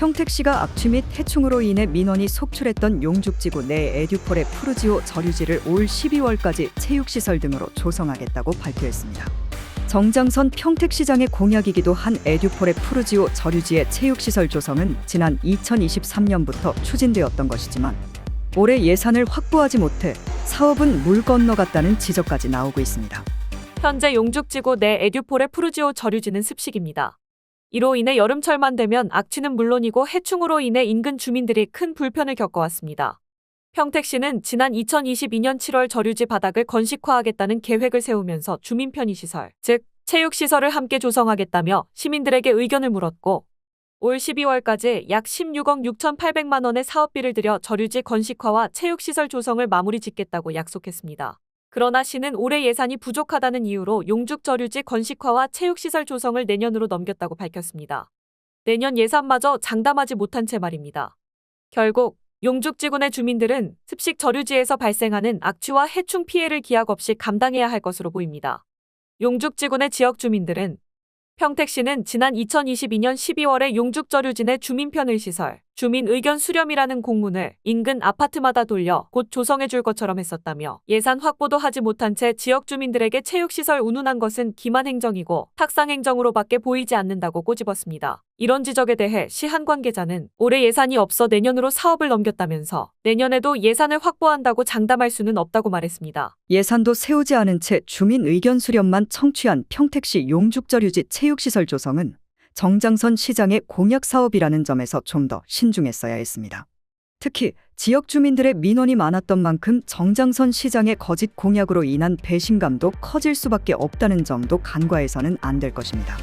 평택시가 악취 및 해충으로 인해 민원이 속출했던 용죽지구 내 에듀폴의 푸르지오 저류지를 올 12월까지 체육시설 등으로 조성하겠다고 발표했습니다. 정장선 평택시장의 공약이기도 한 에듀폴의 푸르지오 저류지의 체육시설 조성은 지난 2023년부터 추진되었던 것이지만 올해 예산을 확보하지 못해 사업은 물 건너갔다는 지적까지 나오고 있습니다. 현재 용죽지구 내 에듀폴의 푸르지오 저류지는 습식입니다. 이로 인해 여름철만 되면 악취는 물론이고 해충으로 인해 인근 주민들이 큰 불편을 겪어왔습니다. 평택시는 지난 2022년 7월 저류지 바닥을 건식화하겠다는 계획을 세우면서 주민 편의시설, 즉 체육시설을 함께 조성하겠다며 시민들에게 의견을 물었고 올 12월까지 약 16억 6,800만 원의 사업비를 들여 저류지 건식화와 체육시설 조성을 마무리 짓겠다고 약속했습니다. 그러나 시는 올해 예산이 부족하다는 이유로 용죽 저류지 건식화와 체육시설 조성을 내년으로 넘겼다고 밝혔습니다. 내년 예산마저 장담하지 못한 채 말입니다. 결국 용죽지구내 주민들은 습식 저류지에서 발생하는 악취와 해충 피해를 기약 없이 감당해야 할 것으로 보입니다. 용죽지구내 지역 주민들은 평택시는 지난 2022년 12월에 용죽저류지 내 주민 편의 시설, 주민 의견 수렴이라는 공문을 인근 아파트마다 돌려 곧 조성해 줄 것처럼 했었다며 예산 확보도 하지 못한 채 지역 주민들에게 체육시설 운운한 것은 기만 행정이고 탁상 행정으로밖에 보이지 않는다고 꼬집었습니다. 이런 지적에 대해 시한 관계자는 올해 예산이 없어 내년으로 사업을 넘겼다면서 내년에도 예산을 확보한다고 장담할 수는 없다고 말했습니다. 예산도 세우지 않은 채 주민 의견 수렴만 청취한 평택시 용죽저류지 체육시설 조성은 정장선 시장의 공약 사업이라는 점에서 좀 더 신중했어야 했습니다. 특히 지역 주민들의 민원이 많았던 만큼 정장선 시장의 거짓 공약으로 인한 배신감도 커질 수밖에 없다는 점도 간과해서는 안 될 것입니다.